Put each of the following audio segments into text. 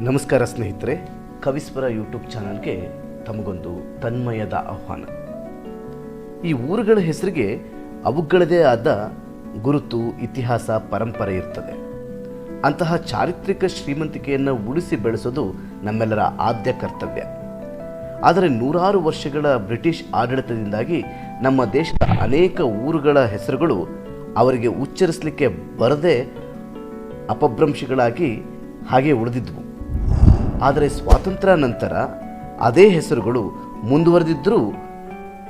ನಮಸ್ಕಾರ ಸ್ನೇಹಿತರೆ, ಕವಿಸ್ವರ ಯೂಟ್ಯೂಬ್ ಚಾನಲ್ಗೆ ತಮಗೊಂದು ತನ್ಮಯದ ಆಹ್ವಾನ. ಈ ಊರುಗಳ ಹೆಸರಿಗೆ ಅವುಗಳದೇ ಆದ ಗುರುತು, ಇತಿಹಾಸ, ಪರಂಪರೆ ಇರ್ತದೆ. ಅಂತಹ ಚಾರಿತ್ರಿಕ ಶ್ರೀಮಂತಿಕೆಯನ್ನು ಉಳಿಸಿ ಬೆಳೆಸೋದು ನಮ್ಮೆಲ್ಲರ ಆದ್ಯ ಕರ್ತವ್ಯ. ಆದರೆ ನೂರಾರು ವರ್ಷಗಳ ಬ್ರಿಟಿಷ್ ಆಡಳಿತದಿಂದಾಗಿ ನಮ್ಮ ದೇಶದ ಅನೇಕ ಊರುಗಳ ಹೆಸರುಗಳು ಅವರಿಗೆ ಉಚ್ಚರಿಸಲಿಕ್ಕೆ ಬರದೆ ಅಪಭ್ರಂಶಗಳಾಗಿ ಹಾಗೆ ಉಳಿದಿದ್ವು. ಆದರೆ ಸ್ವಾತಂತ್ರ್ಯ ನಂತರ ಅದೇ ಹೆಸರುಗಳು ಮುಂದುವರೆದಿದ್ದರೂ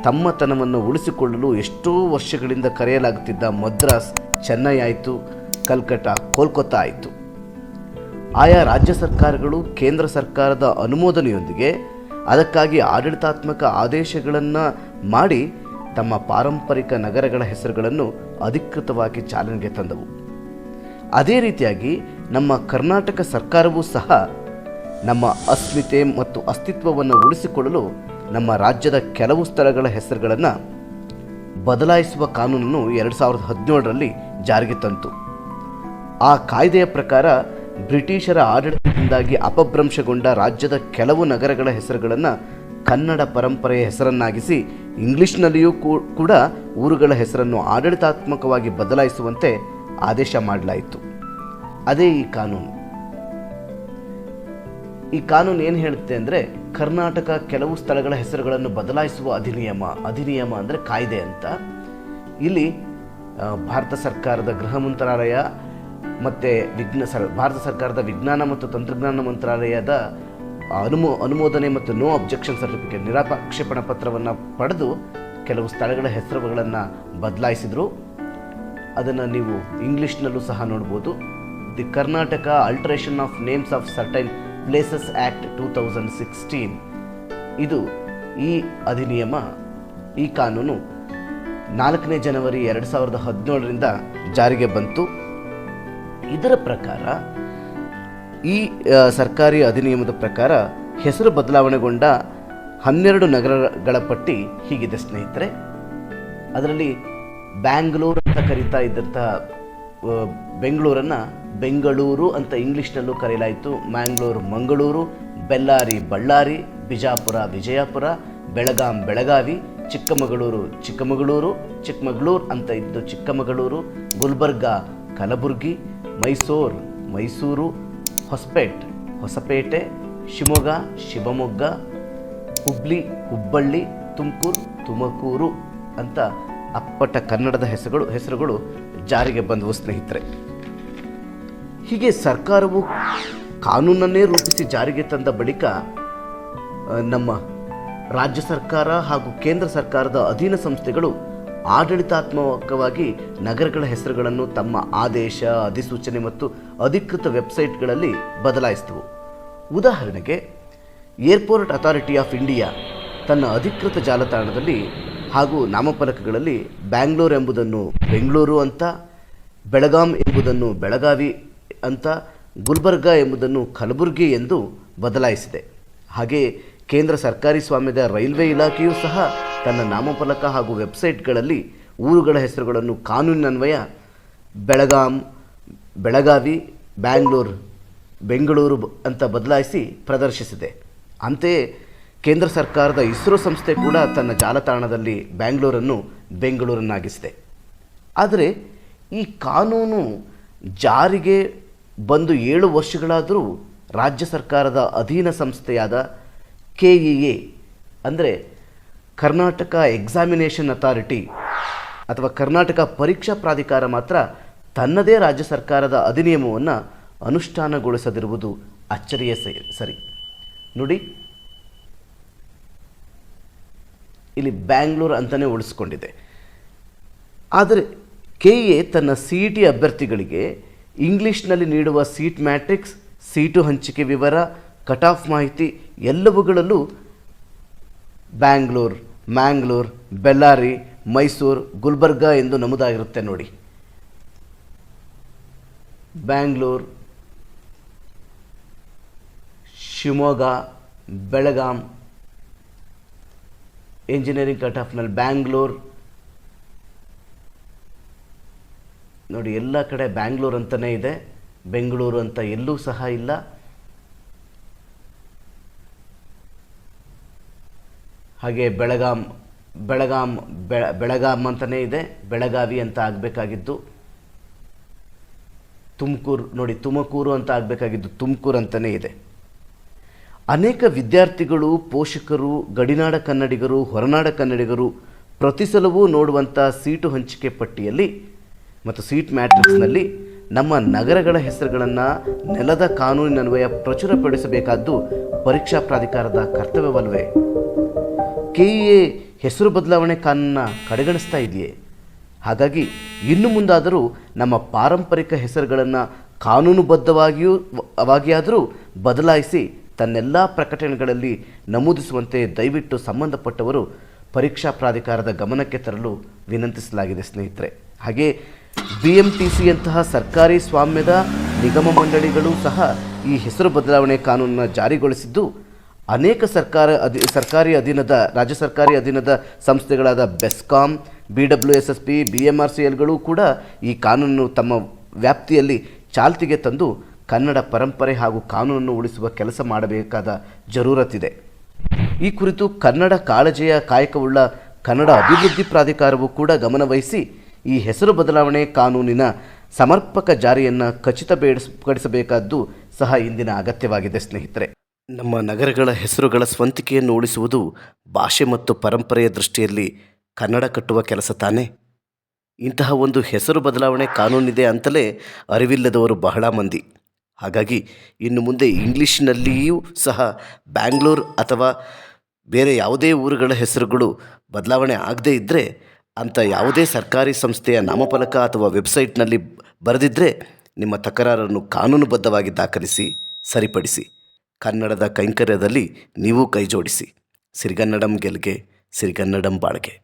ತಮ್ಮತನವನ್ನು ಉಳಿಸಿಕೊಳ್ಳಲು ಎಷ್ಟೋ ವರ್ಷಗಳಿಂದ ಕರೆಯಲಾಗುತ್ತಿದ್ದ ಮದ್ರಾಸ್, ಚೆನ್ನೈ ಆಯಿತು ಕಲ್ಕಟ್ಟ ಕೋಲ್ಕತ್ತಾ ಆಯಿತು. ಆಯಾ ರಾಜ್ಯ ಸರ್ಕಾರಗಳು ಕೇಂದ್ರ ಸರ್ಕಾರದ ಅನುಮೋದನೆಯೊಂದಿಗೆ ಅದಕ್ಕಾಗಿ ಆಡಳಿತಾತ್ಮಕ ಆದೇಶಗಳನ್ನು ಮಾಡಿ ತಮ್ಮ ಪಾರಂಪರಿಕ ನಗರಗಳ ಹೆಸರುಗಳನ್ನು ಅಧಿಕೃತವಾಗಿ ಚಾಲನೆಗೆ ತಂದವು. ಅದೇ ರೀತಿಯಾಗಿ ನಮ್ಮ ಕರ್ನಾಟಕ ಸರ್ಕಾರವೂ ಸಹ ನಮ್ಮ ಅಸ್ಮಿತೆ ಮತ್ತು ಅಸ್ತಿತ್ವವನ್ನು ಉಳಿಸಿಕೊಳ್ಳಲು ನಮ್ಮ ರಾಜ್ಯದ ಕೆಲವು ಸ್ಥಳಗಳ ಹೆಸರುಗಳನ್ನು ಬದಲಾಯಿಸುವ ಕಾನೂನನ್ನು ಎರಡು ಸಾವಿರದ ಹದಿನೇಳರಲ್ಲಿ ಜಾರಿಗೆ ತಂತು. ಆ ಕಾಯ್ದೆಯ ಪ್ರಕಾರ ಬ್ರಿಟಿಷರ ಆಡಳಿತದಿಂದಾಗಿ ಅಪಭ್ರಂಶಗೊಂಡ ರಾಜ್ಯದ ಕೆಲವು ನಗರಗಳ ಹೆಸರುಗಳನ್ನು ಕನ್ನಡ ಪರಂಪರೆಯ ಹೆಸರನ್ನಾಗಿಸಿ ಇಂಗ್ಲಿಷ್ನಲ್ಲಿಯೂ ಕೂಡ ಊರುಗಳ ಹೆಸರನ್ನು ಆಡಳಿತಾತ್ಮಕವಾಗಿ ಬದಲಾಯಿಸುವಂತೆ ಆದೇಶ ಮಾಡಲಾಯಿತು. ಅದೇ ಈ ಕಾನೂನು. ಈ ಕಾನೂನು ಏನು ಹೇಳುತ್ತೆ ಅಂದರೆ ಕರ್ನಾಟಕ ಕೆಲವು ಸ್ಥಳಗಳ ಹೆಸರುಗಳನ್ನು ಬದಲಾಯಿಸುವ ಅಧಿನಿಯಮ ಅಧಿನಿಯಮ ಅಂದರೆ ಕಾಯ್ದೆ ಅಂತ. ಇಲ್ಲಿ ಭಾರತ ಸರ್ಕಾರದ ಗೃಹ ಮಂತ್ರಾಲಯ ಮತ್ತು ವಿಜ್ಞ ಸರ್, ಭಾರತ ಸರ್ಕಾರದ ವಿಜ್ಞಾನ ಮತ್ತು ತಂತ್ರಜ್ಞಾನ ಮಂತ್ರಾಲಯದ ಅನುಮೋ, ಅನುಮೋದನೆ ಮತ್ತು ನೋ ಅಬ್ಜೆಕ್ಷನ್ ಸರ್ಟಿಫಿಕೇಟ್, ನಿರಾಕ್ಷೇಪಣ ಪತ್ರವನ್ನು ಪಡೆದು ಕೆಲವು ಸ್ಥಳಗಳ ಹೆಸರುಗಳನ್ನು ಬದಲಾಯಿಸಿದರು. ಅದನ್ನು ನೀವು ಇಂಗ್ಲೀಷ್ನಲ್ಲೂ ಸಹ ನೋಡ್ಬೋದು. The Karnataka alteration of names of certain places act two thousand sixteen ಇದು ಈ ಅಧಿನಿಯಮ, ಈ ಕಾನೂನು ನಾಲ್ಕನೇ ಜನವರಿ ಎರಡು ಸಾವಿರದ ಹದಿನೇಳರಿಂದ ಜಾರಿಗೆ ಬಂತು. ಇದರ ಪ್ರಕಾರ ಈ ಸರ್ಕಾರಿ ಅಧಿನಿಯಮದ ಪ್ರಕಾರ ಹೆಸರು ಬದಲಾವಣೆಗೊಂಡ ಹನ್ನೆರಡು ನಗರಗಳ ಪಟ್ಟಿ ಹೀಗಿದೆ ಸ್ನೇಹಿತರೆ. ಅದರಲ್ಲಿ ಬ್ಯಾಂಗ್ಳೂರ್ ಅಂತ ಕರೀತಾ ಇದ್ದಂತಹ ಬೆಂಗಳೂರನ್ನ ಬೆಂಗಳೂರು ಅಂತ ಇಂಗ್ಲಿಷ್ನಲ್ಲೂ ಕರೆಯಲಾಯಿತು. ಮ್ಯಾಂಗ್ಳೂರು, ಮಂಗಳೂರು ಬೆಲ್ಲಾರಿ ಬಳ್ಳಾರಿ, ಬಿಜಾಪುರ, ವಿಜಯಪುರ, ಬೆಳಗಾಂ, ಬೆಳಗಾವಿ, ಚಿಕ್ಕಮಗಳೂರು ಚಿಕ್ಕಮಗಳೂರು ಚಿಕ್ಕಮಗಳೂರು ಅಂತ ಇದ್ದು ಚಿಕ್ಕಮಗಳೂರು, ಗುಲ್ಬರ್ಗ, ಕಲಬುರ್ಗಿ, ಮೈಸೂರು ಮೈಸೂರು, ಹೊಸಪೇಟ್, ಹೊಸಪೇಟೆ, ಶಿವಮೊಗ್ಗ ಶಿವಮೊಗ್ಗ, ಹುಬ್ಳಿ, ಹುಬ್ಬಳ್ಳಿ, ತುಮಕೂರು ತುಮಕೂರು ಅಂತ ಅಪ್ಪಟ ಕನ್ನಡದ ಹೆಸರುಗಳು ಹೆಸರುಗಳು ಜಾರಿಗೆ ಬಂದವು ಸ್ನೇಹಿತರೆ. ಹೀಗೆ ಸರ್ಕಾರವು ಕಾನೂನನ್ನೇ ರೂಪಿಸಿ ಜಾರಿಗೆ ತಂದ ಬಳಿಕ ನಮ್ಮ ರಾಜ್ಯ ಸರ್ಕಾರ ಹಾಗೂ ಕೇಂದ್ರ ಸರ್ಕಾರದ ಅಧೀನ ಸಂಸ್ಥೆಗಳು ಆಡಳಿತಾತ್ಮಕವಾಗಿ ನಗರಗಳ ಹೆಸರುಗಳನ್ನು ತಮ್ಮ ಆದೇಶ, ಅಧಿಸೂಚನೆ ಮತ್ತು ಅಧಿಕೃತ ವೆಬ್ಸೈಟ್ಗಳಲ್ಲಿ ಬದಲಾಯಿಸಿದವು. ಉದಾಹರಣೆಗೆ, ಏರ್ಪೋರ್ಟ್ ಅಥಾರಿಟಿ ಆಫ್ ಇಂಡಿಯಾ ತನ್ನ ಅಧಿಕೃತ ಜಾಲತಾಣದಲ್ಲಿ ಹಾಗೂ ನಾಮಫಲಕಗಳಲ್ಲಿ ಬ್ಯಾಂಗ್ಳೂರ್ ಎಂಬುದನ್ನು ಬೆಂಗಳೂರು ಅಂತ, ಬೆಳಗಾಂ ಎಂಬುದನ್ನು ಬೆಳಗಾವಿ ಅಂತ, ಗುಲ್ಬರ್ಗ ಎಂಬುದನ್ನು ಕಲಬುರಗಿ ಎಂದು ಬದಲಾಯಿಸಿದೆ. ಹಾಗೆ ಕೇಂದ್ರ ಸರ್ಕಾರಿ ಸ್ವಾಮ್ಯದ ರೈಲ್ವೆ ಇಲಾಖೆಯೂ ಸಹ ತನ್ನ ನಾಮಫಲಕ ಹಾಗೂ ವೆಬ್ಸೈಟ್ಗಳಲ್ಲಿ ಊರುಗಳ ಹೆಸರುಗಳನ್ನು ಕಾನೂನಿನನ್ವಯ ಬೆಳಗಾಂ, ಬೆಳಗಾವಿ, ಬ್ಯಾಂಗ್ಳೂರು, ಬೆಂಗಳೂರು ಅಂತ ಬದಲಾಯಿಸಿ ಪ್ರದರ್ಶಿಸಿದೆ. ಅಂತೆಯೇ ಕೇಂದ್ರ ಸರ್ಕಾರದ ಇಸ್ರೋ ಸಂಸ್ಥೆ ಕೂಡ ತನ್ನ ಜಾಲತಾಣದಲ್ಲಿ ಬ್ಯಾಂಗ್ಳೂರನ್ನು ಬೆಂಗಳೂರನ್ನಾಗಿಸಿದೆ. ಆದರೆ ಈ ಕಾನೂನು ಜಾರಿಗೆ ಬಂದು ಏಳು ವರ್ಷಗಳಾದರೂ ರಾಜ್ಯ ಸರ್ಕಾರದ ಅಧೀನ ಸಂಸ್ಥೆಯಾದ ಕೆ ಇ ಎ ಅಂದರೆ ಕರ್ನಾಟಕ ಎಕ್ಸಾಮಿನೇಷನ್ ಅಥಾರಿಟಿ ಅಥವಾ ಕರ್ನಾಟಕ ಪರೀಕ್ಷಾ ಪ್ರಾಧಿಕಾರ ಮಾತ್ರ ತನ್ನದೇ ರಾಜ್ಯ ಸರ್ಕಾರದ ಅಧಿನಿಯಮವನ್ನು ಅನುಷ್ಠಾನಗೊಳಿಸದಿರುವುದು ಅಚ್ಚರಿಯ ಸರಿ. ನೋಡಿ ಇಲ್ಲಿ ಬ್ಯಾಂಗ್ಳೂರ್ ಅಂತಲೇ ಉಳಿಸ್ಕೊಂಡಿದೆ. ಆದರೆ ಕೆ ಎ ತನ್ನ ಸಿ ಇ ಟಿ ಅಭ್ಯರ್ಥಿಗಳಿಗೆ ಇಂಗ್ಲಿಷ್ನಲ್ಲಿ ನೀಡುವ ಸೀಟ್ ಮ್ಯಾಟ್ರಿಕ್ಸ್ ಸೀಟು ಹಂಚಿಕೆ ವಿವರ ಕಟ್ ಆಫ್ ಮಾಹಿತಿ ಎಲ್ಲವುಗಳಲ್ಲೂ ಬ್ಯಾಂಗ್ಳೂರ್, ಮ್ಯಾಂಗ್ಳೂರ್, ಬೆಳ್ಳಾರಿ, ಮೈಸೂರು, ಗುಲ್ಬರ್ಗ ಎಂದು ನಮೂದಾಗಿರುತ್ತೆ ನೋಡಿ. ಬ್ಯಾಂಗ್ಳೂರ್, ಶಿವಮೊಗ್ಗ, ಬೆಳಗಾಂ ಇಂಜಿನಿಯರಿಂಗ್ ಕಟ್ ಆಫ್ನಲ್ಲಿ ಬ್ಯಾಂಗ್ಳೂರ್ ನೋಡಿ, ಎಲ್ಲ ಕಡೆ ಬ್ಯಾಂಗ್ಳೂರ್ ಅಂತಲೇ ಇದೆ. ಬೆಂಗಳೂರು ಅಂತ ಎಲ್ಲೂ ಸಹ ಇಲ್ಲ. ಹಾಗೆ ಬೆಳಗಾಂ ಬೆಳಗಾಂ ಬೆಳಗಾಂ ಅಂತಲೇ ಇದೆ. ಬೆಳಗಾವಿ ಅಂತ ಆಗಬೇಕಾಗಿದ್ದು. ತುಮಕೂರು, ನೋಡಿ, ತುಮಕೂರು ಅಂತ ಆಗಬೇಕಾಗಿದ್ದು ತುಮಕೂರು ಅಂತಲೇ ಇದೆ. ಅನೇಕ ವಿದ್ಯಾರ್ಥಿಗಳು, ಪೋಷಕರು, ಗಡಿನಾಡ ಕನ್ನಡಿಗರು, ಹೊರನಾಡ ಕನ್ನಡಿಗರು ಪ್ರತಿ ಸಲವೂ ನೋಡುವಂಥ ಸೀಟು ಹಂಚಿಕೆ ಪಟ್ಟಿಯಲ್ಲಿ ಮತ್ತು ಸೀಟ್ ಮ್ಯಾಟ್ರಿಕ್ಸ್ನಲ್ಲಿ ನಮ್ಮ ನಗರಗಳ ಹೆಸರುಗಳನ್ನು ನೆಲದ ಕಾನೂನಿನನ್ವಯ ಪ್ರಚುರಪಡಿಸಬೇಕಾದ್ದು ಪರೀಕ್ಷಾ ಪ್ರಾಧಿಕಾರದ ಕರ್ತವ್ಯವಲ್ವೇ? ಕೆಇಎ ಹೆಸರು ಬದಲಾವಣೆ ಕಾನೂನ ಕಡೆಗಣಿಸ್ತಾ ಇದೆಯೇ? ಹಾಗಾಗಿ ಇನ್ನು ಮುಂದಾದರೂ ನಮ್ಮ ಪಾರಂಪರಿಕ ಹೆಸರುಗಳನ್ನು ಕಾನೂನುಬದ್ಧವಾಗಿಯೂ ವಾಗಿಯಾದರೂ ಬದಲಾಯಿಸಿ ತನ್ನೆಲ್ಲ ಪ್ರಕಟಣೆಗಳಲ್ಲಿ ನಮೂದಿಸುವಂತೆ ದಯವಿಟ್ಟು ಸಂಬಂಧಪಟ್ಟವರು ಪರೀಕ್ಷಾ ಪ್ರಾಧಿಕಾರದ ಗಮನಕ್ಕೆ ತರಲು ವಿನಂತಿಸಲಾಗಿದೆ, ಸ್ನೇಹಿತರೆ. ಹಾಗೆ ಬಿ ಎಂ ಸರ್ಕಾರಿ ಸ್ವಾಮ್ಯದ ನಿಗಮ ಮಂಡಳಿಗಳು ಸಹ ಈ ಹೆಸರು ಬದಲಾವಣೆ ಕಾನೂನನ್ನು ಜಾರಿಗೊಳಿಸಿದ್ದು, ಅನೇಕ ಸರ್ಕಾರ ಅಧಿ, ಸರ್ಕಾರಿ ಅಧೀನದ, ರಾಜ್ಯ ಸರ್ಕಾರಿ ಅಧೀನದ ಸಂಸ್ಥೆಗಳಾದ BESCOM B W S S P B M R C ಎಲ್ಗಳು ಕೂಡ ಈ ಕಾನೂನು ತಮ್ಮ ವ್ಯಾಪ್ತಿಯಲ್ಲಿ ಚಾಲ್ತಿಗೆ ತಂದು ಕನ್ನಡ ಪರಂಪರೆ ಹಾಗೂ ಕಾನೂನನ್ನು ಉಳಿಸುವ ಕೆಲಸ ಮಾಡಬೇಕಾದ ಜರೂರತ್ತಿದೆ. ಈ ಕುರಿತು ಕನ್ನಡ ಕಾಳಜಿಯ ಕಾಯಕವುಳ್ಳ ಕನ್ನಡ ಅಭಿವೃದ್ಧಿ ಪ್ರಾಧಿಕಾರವು ಕೂಡ ಗಮನವಹಿಸಿ ಈ ಹೆಸರು ಬದಲಾವಣೆ ಕಾನೂನಿನ ಸಮರ್ಪಕ ಜಾರಿಯನ್ನು ಖಚಿತಪಡಿಸಬೇಕಾದ್ದು ಸಹ ಇಂದಿನ ಅಗತ್ಯವಾಗಿದೆ, ಸ್ನೇಹಿತರೆ. ನಮ್ಮ ನಗರಗಳ ಹೆಸರುಗಳ ಸ್ವಂತಿಕೆಯನ್ನು ಉಳಿಸುವುದು ಭಾಷೆ ಮತ್ತು ಪರಂಪರೆಯ ದೃಷ್ಟಿಯಲ್ಲಿ ಕನ್ನಡ ಕಟ್ಟುವ ಕೆಲಸ ತಾನೇ? ಇಂತಹ ಒಂದು ಹೆಸರು ಬದಲಾವಣೆ ಕಾನೂನಿದೆ ಅಂತಲೇ ಅರಿವಿಲ್ಲದವರು ಬಹಳ ಮಂದಿ. ಹಾಗಾಗಿ ಇನ್ನು ಮುಂದೆ ಇಂಗ್ಲೀಷ್ನಲ್ಲಿಯೂ ಸಹ ಬ್ಯಾಂಗ್ಳೂರ್ ಅಥವಾ ಬೇರೆ ಯಾವುದೇ ಊರುಗಳ ಹೆಸರುಗಳು ಬದಲಾವಣೆ ಆಗದೇ ಇದ್ದರೆ ಅಂಥ ಯಾವುದೇ ಸರ್ಕಾರಿ ಸಂಸ್ಥೆಯ ನಾಮಫಲಕ ಅಥವಾ ವೆಬ್ಸೈಟ್ನಲ್ಲಿ ಬರೆದಿದ್ದರೆ ನಿಮ್ಮ ತಕರಾರನ್ನು ಕಾನೂನುಬದ್ಧವಾಗಿ ದಾಖಲಿಸಿ, ಸರಿಪಡಿಸಿ. ಕನ್ನಡದ ಕೈಂಕರ್ಯದಲ್ಲಿ ನೀವು ಕೈಜೋಡಿಸಿ. ಸಿರಿಗನ್ನಡಂ ಗೆಲ್ಗೆ, ಸಿರಿಗನ್ನಡಂ ಬಾಳ್ಗೆ.